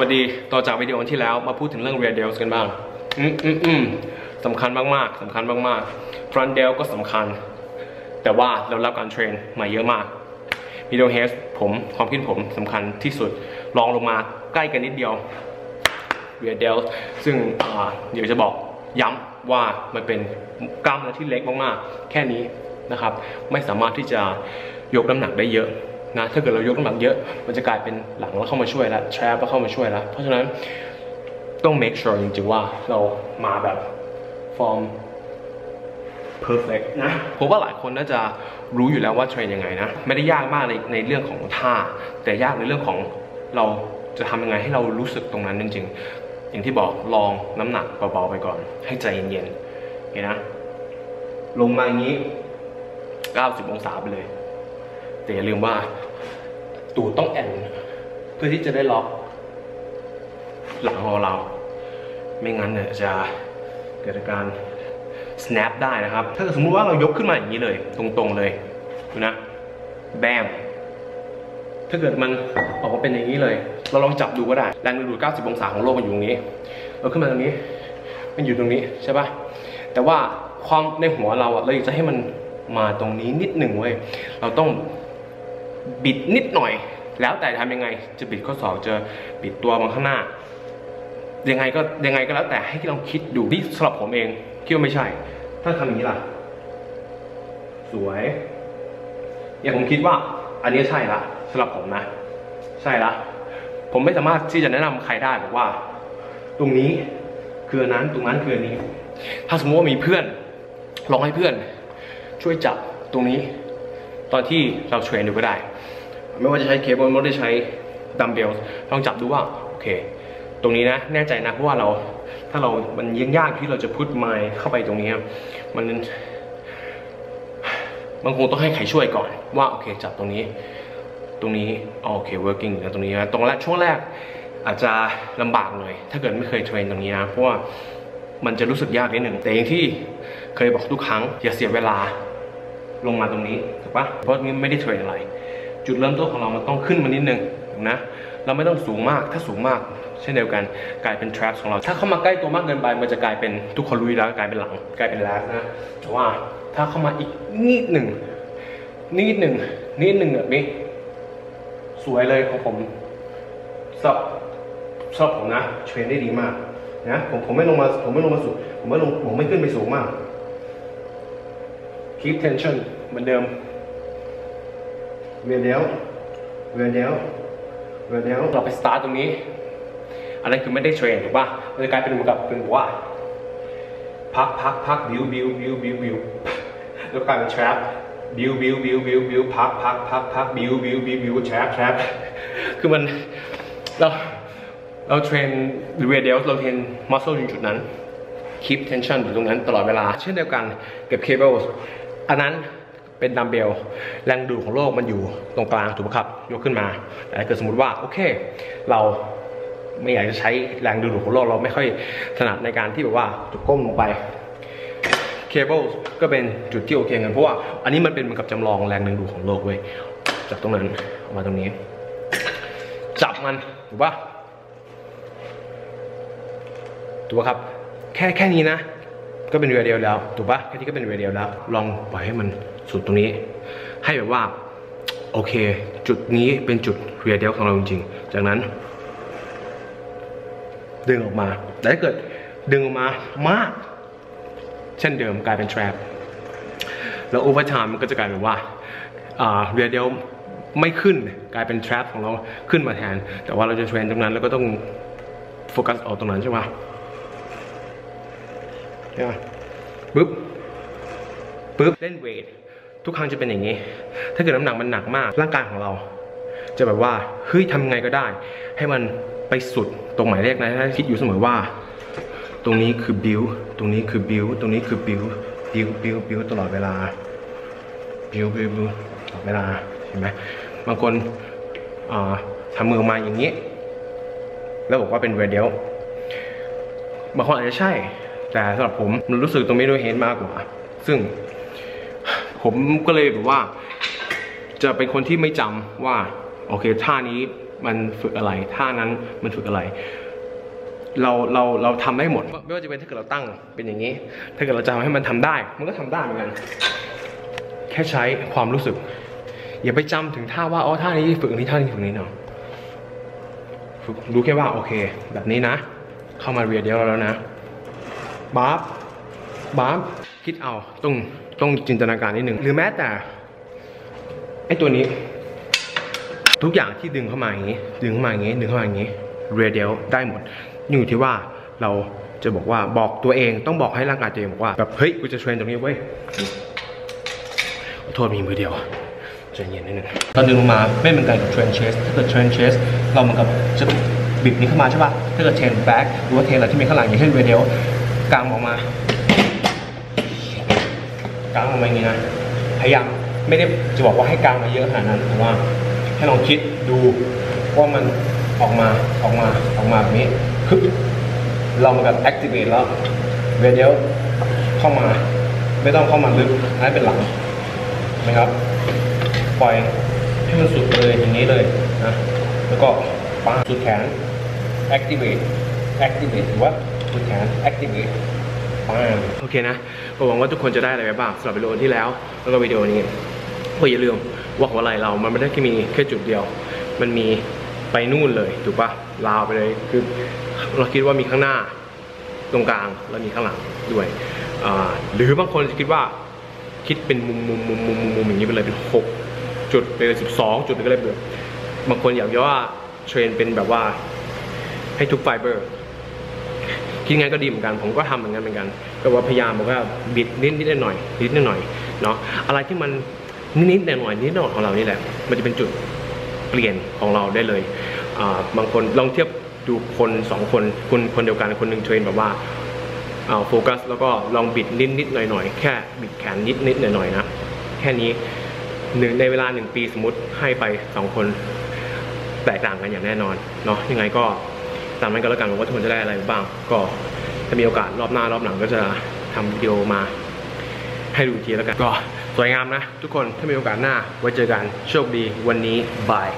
วัสดีต่อจากวิดีโอที่แล้วมาพูดถึงเรื่อง rear delts กันบ้าง อืมอืมอืมสำคัญมากๆสำคัญมากๆ front delt ก็สำคัญ แต่ว่าเรารับการเทรนมาเยอะมาก middle head ผมความคิดผมสำคัญที่สุดลองลงมาใกล้กันนิดเดียว rear delt ซึ่งเดี๋ยวจะบอกย้ำว่ามันเป็นกล้ามเนื้อที่เล็กมากๆ แค่นี้นะครับ ไม่สามารถที่จะยกน้ำหนักได้เยอะ นะถ้าเกิดเรายกน้ำหนักเยอะ มันจะกลายเป็นหลังแล้วเข้ามาช่วยแล้ว trap แล้วเข้ามาช่วยแล้ว เพราะฉะนั้นต้อง make sure จริงๆว่าเรามาแบบ form perfect นะผมว่าหลายคนน่าจะรู้อยู่แล้วว่าเทรนยังไงนะ ไม่ได้ยากมากในในเรื่องของท่า แต่ยากในเรื่องของเราจะทำยังไงให้เรารู้สึกตรงนั้นจริงๆ อย่างที่บอกลองน้ำหนักเบาๆไปก่อน ให้ใจเย็นๆเห็นนะ ลงมาอย่างนี้ 90 องศาไปเลย แต่อย่าลืมว่า ตูดต้องแอนเพื่อที่จะได้ล็อก หลังของเรา ไม่งั้นเนี่ยจะเกิดการ snap ได้นะครับ ถ้าสมมติว่าเรายกขึ้นมาอย่างนี้เลย ตรงๆเลยดูนะแบมถ้าเกิดมันออกมาเป็นอย่างนี้เลย เราลองจับดูก็ได้ แรงดึงดูด 90 องศาของโลกมันอยู่ตรงนี้ เราขึ้นมาตรงนี้ มันอยู่ตรงนี้ใช่ปะแต่ว่าความในหัวเราอะเราอยากจะให้มันมาตรงนี้นิดหนึ่งเว้ย เราต้อง บิดนิดหน่อย แล้วแต่ทำยังไงจะบิดข้อศอกจะบิดตัวมาข้างหน้า ยังไงก็ยังไงก็แล้วแต่ให้ลองคิดดูนี่สำหรับผมเองคิดว่าไม่ใช่ ถ้าทำอย่างนี้ล่ะ สวยอย่างผมคิดว่า อันนี้ใช่ละสำหรับผมนะ ใช่ละผมไม่สามารถที่จะแนะนำใครได้บอกว่า ตรงนี้คืออันนั้นตรงนั้นคืออันนี้ ถ้าสมมติว่ามีเพื่อนลองให้เพื่อน ช่วยจับตรงนี้ ตอนที่เราเทรนดูก็ได้ ไม่ว่าจะใช้เคเบิลไม่ว่าจะใช้ดัมเบลลองจับดูว่าโอเค ตรงนี้นะแน่ใจนะเพราะว่าเราถ้าเรา มันยังยากที่เราจะพุทไมล์เข้าไปตรงนี้ครับมันมันคงต้องให้ใครช่วยก่อน ว่าโอเคจับตรงนี้ ตรงนี้โอเค working นะตรงนี้นะตรงแรกช่วงแรกอาจจะลำบากหน่อยถ้าเกิดไม่เคยเทรนตรงนี้นะเพราะว่ามันจะรู้สึกยากนิดหนึ่งแต่อย่างที่เคยบอกทุกครั้งอย่าเสียเวลาลงมาตรงนี้ ถูกปะเพราะนี่ไม่ได้เทรนอะไร จุดเริ่มต้นของเรามันต้องขึ้นมานิดนึงนะเราไม่ต้องสูงมากถ้าสูงมากเช่นเดียวกันกลายเป็น trap ของเรา ถ้าเข้ามาใกล้ตัวมากเกินไปมันจะกลายเป็นทุกคนรู้อยู่แล้วกลายเป็นหลังกลายเป็น last นะแต่ว่าถ้าเข้ามาอีกนิดหนึ่งนิดหนึ่งนิดหนึ่งแบบนี้ สวยเลยของผมชอบชอบผมนะเทรนได้ดีมากนะผมผมไม่ลงมาผมไม่ลงมาสูงผมไม่ลงผมไม่ขึ้นไปสูงมาก keep tension เหมือนเดิม เวียนเดียวเวียนเดียวเวียนเดียวเราไปสตาร์ทตรงนี้ อันนั้นคือไม่ได้เทรนถูกป่ะมันจะกลายเป็นเหมือนกับเป็นว่าพักพักพักบิวบิวบิวบิวบิวแล้วกลายเป็นทรัพบิวบิวบิวบิวบิวพักพักพักพักบิวบิวบิวบิวทรัพทรัพคือมันเราเราเทรนเวียเดียวเราเทรนมัสเซลอยู่จุดนั้น keep tension อยู่ตรงนั้นตลอดเวลา เช่นเดียวกันกับเคเบิลอันนั้น เป็นดัมเบลแรงดูดของโลกมันอยู่ตรงกลางถูกไหมครับ ยกขึ้นมาแต่เกิดสมมติว่าโอเค เราไม่อยากจะใช้แรงดูดของโลกเราไม่ค่อยถนัดในการที่แบบว่าจะก้มลงไปเคเบิลก็เป็นจุดที่โอเคกันเพราะว่าอันนี้มันเป็นเหมือนกับจำลองแรงดึงดูดของโลกเว้ยจากตรงนั้นออกมาตรงนี้ จับมันถูกปะถูกปะครับ แค่แค่นี้นะ ก็เป็นเรือเดียวแล้วถูกปะแค่นี้ก็เป็นเรือเดียวแล้ว ลองปล่อยให้มันสุดตรงนี้ ให้แบบว่า โอเค จุดนี้เป็นจุดเรียเดียวของเราจริงๆจากนั้น ดึงออกมา แต่ถ้าเกิดดึงออกมามาก เช่นเดิมกลายเป็น trap แล้ว over time มันก็จะกลายเป็นว่าเรียเดียวไม่ขึ้นกลายเป็น trap ของเราขึ้นมาแทน แต่ว่าเราจะเทรนตรงนั้นแล้วก็ต้องโฟกัสออกตรงนั้นใช่ไหม ใช่ไหมปึ๊บปึ๊บเล่นเวททุกครั้งจะเป็นอย่างนี้ ถ้าเกิดน้ำหนักมันหนักมากร่างกายของเรา จะแบบว่าเฮ้ยทำไงก็ได้ ให้มันไปสุดตรงหมายเลขนะคิดอยู่เสมอว่า ตรงนี้คือบิวตรงนี้คือบิวตรงนี้คือบิวบิวบิวบิวตลอดเวลาบิวบิวบิวตลอดเวลาเห็นไหมบางคนทำมือมาอย่างนี้ แล้วบอกว่าเป็นเวเดียวบางคนอาจจะใช่ แต่สำหรับผมมันรู้สึกตรงนี้ด้วยเห็นมากกว่า ซึ่งผมก็เลยแบบว่า จะเป็นคนที่ไม่จำว่า โอเคท่านี้มันฝึกอะไร ท่านั้นมันฝึกอะไร เราเราเราทำได้หมด ไม่ว่าจะเป็นถ้าเกิดเราตั้งเป็นอย่างนี้ ถ้าเกิดเราจะทำให้มันทำได้ มันก็ทำได้เหมือนกันแค่ใช้ความรู้สึก อย่าไปจำถึงท่าว่าอ๋อท่านี้ฝึกนี้ท่านี้ฝึกนนี้เนาะฝึกรู้แค่ว่าโอเค แบบนี้นะ เข้ามาเรียนเดียวแล้วนะ บาร์บาร์คิดเอาต้องต้องจินตนาการนิดหนึ่งหรือแม้แต่ไอ้ตัวนี้ ทุกอย่างที่ดึงเข้ามาอย่างนี้ ดึงเข้ามาอย่างนี้ ดึงเข้ามาอย่างนี้เรเดียลได้หมดอยู่ที่ว่าเราจะบอกว่าบอกตัวเองต้องบอกให้ร่างกายตัวเองบอกว่าแบบเฮ้ยกูจะเทรนตรงนี้เว้ยขอโทษมีมือเดียวใจเย็นนิดนึงตอนดึงลงมาไม่เหมือนกันกับเทรนเชสถ้าเกิดเทรนเชสเรามันกับจะบิดนี้เข้ามาใช่ป่ะถ้าเกิดเทรนแบ็กหรือว่าเทรนอะไรที่มีข้างหลังอย่างเช่นเรเดียล กางออกมากางออกมาอย่างนี้นะพยายามไม่ได้จะบอกว่าให้กางมาเยอะขนาดนั้นแต่ว่าให้ลองคิดดูว่ามันออกมาออกมาออกมาแบบนี้คือเรามันกับ activate แล้วเวเดียวเข้ามา ไม่ต้องเข้ามาลึกอันนั้เป็นหลังนะครับ ปล่อยให้มันสุดเลยอย่างนี้เลยนะแล้วก็ปาสุดแขน activate activate หรือว่าุดแขน activate โอเคนะผมหวังว่าทุกคนจะได้อะไรไปบ้างสำหรับวิดีโอที่แล้ว แล้วก็วิดีโอนี้ก็อย่าลืมว่าหัวไหล่เรามันไม่ได้แค่มีแค่จุดเดียว มันมีไปนู่นเลยถูกปะลาวไปเลยคือเราคิดว่ามีข้างหน้าตรงกลางแล้วมีข้างหลังด้วย หรือบางคนจะคิดว่าคิดเป็นมุมมุมมุมมุมมุมอย่างนี้ไปเลยเป็นหกจุดไปเลยสิบสองจุดก็เลยแบบบางคนอยากว่าเทรนเป็นแบบว่าให้ทุกไฟเบอร์ คิดงั้นก็ดีเหมือนกัน ผมก็ทำเหมือนกันเหมือนกันก็ว่าพยายามบอกว่าบิดนิดนิดหน่อยนิดหน่อยเนาะอะไรที่มันนิดนิดหน่อยนิดหน่อยของเรานี่แหละ มันจะเป็นจุดเปลี่ยนของเราได้เลยบางคนลองเทียบดูคนสองคนคนคนเดียวกันคนหนึ่งเทรนแบบว่าเอาโฟกัสแล้วก็ลองบิดนิดนิดหน่อยหน่อยแค่บิดแขนนิดนิดหน่อยหน่อยนะแค่นี้หนึ่งในเวลาหนึ่งปีสมมติให้ไปสองคนแตกต่างกันอย่างแน่นอนเนาะยังไงก็ ตามนั้นก็แล้วกันว่าทุกคนจะได้อะไรบ้าง ก็ถ้ามีโอกาสรอบหน้ารอบหลังก็จะทำวิดีโอมาให้ดูทีแล้วกันก็สวยงามนะ ทุกคนถ้ามีโอกาสหน้าไว้เจอกันโชคดีวันนี้บาย